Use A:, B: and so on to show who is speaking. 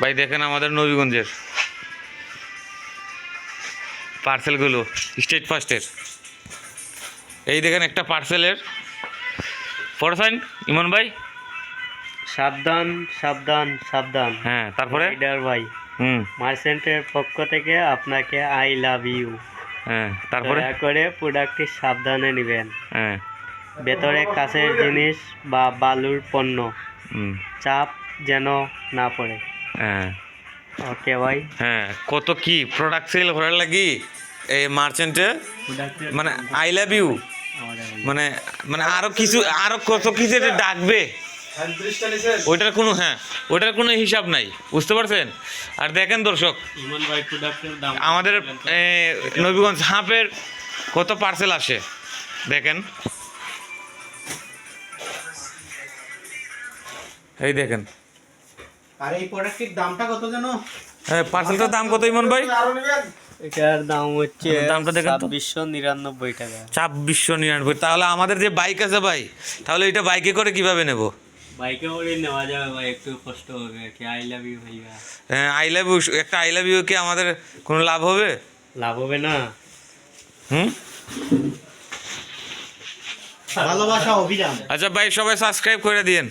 A: ভাই দেখেন আমাদের নবীগঞ্জের পার্সেলগুলো স্টেট ফার্স্টের এই দেখেন একটা পার্সেলের। সাইন ইমন ভাই?
B: সাবধান সাবধান সাবধান।
A: হ্যাঁ তারপরে?
B: রাইডার ভাই
A: হুম।
B: মার্চেন্টের পক্ষ থেকে আপনাকে আই লাভ ইউ।
A: হ্যাঁ তারপরে?
B: দয়া করে প্রোডাক্টটি সাবধানে নেবেন।
A: হ্যাঁ।
B: ভেতরে কাছের জিনিস বা বালুর পণ্য। চাপ যেন না পড়ে।
A: হ্যাঁ।
B: ওকে ভাই।
A: হ্যাঁ কত কি? প্রোডাক্ট সেল করার লাগি? এই মার্চেন্টে মানে আই লাভ ইউ মানে মানে আরও কিছু আরও কত কিছু ডাকবে? ওইটার কোনো হ্যাঁ ওইটার কোনো হিসাব নাই বুঝতে পারছেন? আর দেখেন দর্শক আমাদের নবীগঞ্জ হাঁপের কত পার্সেল আসে? দেখেন। এই দেখেন।
C: আর এই প্রোডাক্টটির দামটা কত জানো?
A: হ্যাঁ পার্সেলটার দাম কত ইমন ভাই?
B: এটার দাম হচ্ছে
A: দামটা দেখেন তো।
B: ছাব্বিশশো নিরানব্বই টাকা।
A: ছাব্বিশশো নিরানব্বই। তাহলে আমাদের যে বাইক আছে ভাই তাহলে এটা বাইকে করে কীভাবে নেব?
B: বাইকে করে নেওয়া যাবে ভাই একটু কষ্ট হবে। আর কি আই লাভ ইউ ভাইয়া?
A: আই লাভ ইউ একটা আই লাভ ইউ কি আমাদের কোনো লাভ হবে?
B: লাভ হবে না।
A: হুম?
C: ভালোবাসা অভিযান।
A: আচ্ছা ভাই সবাই সাবস্ক্রাইব করে দিয়েন।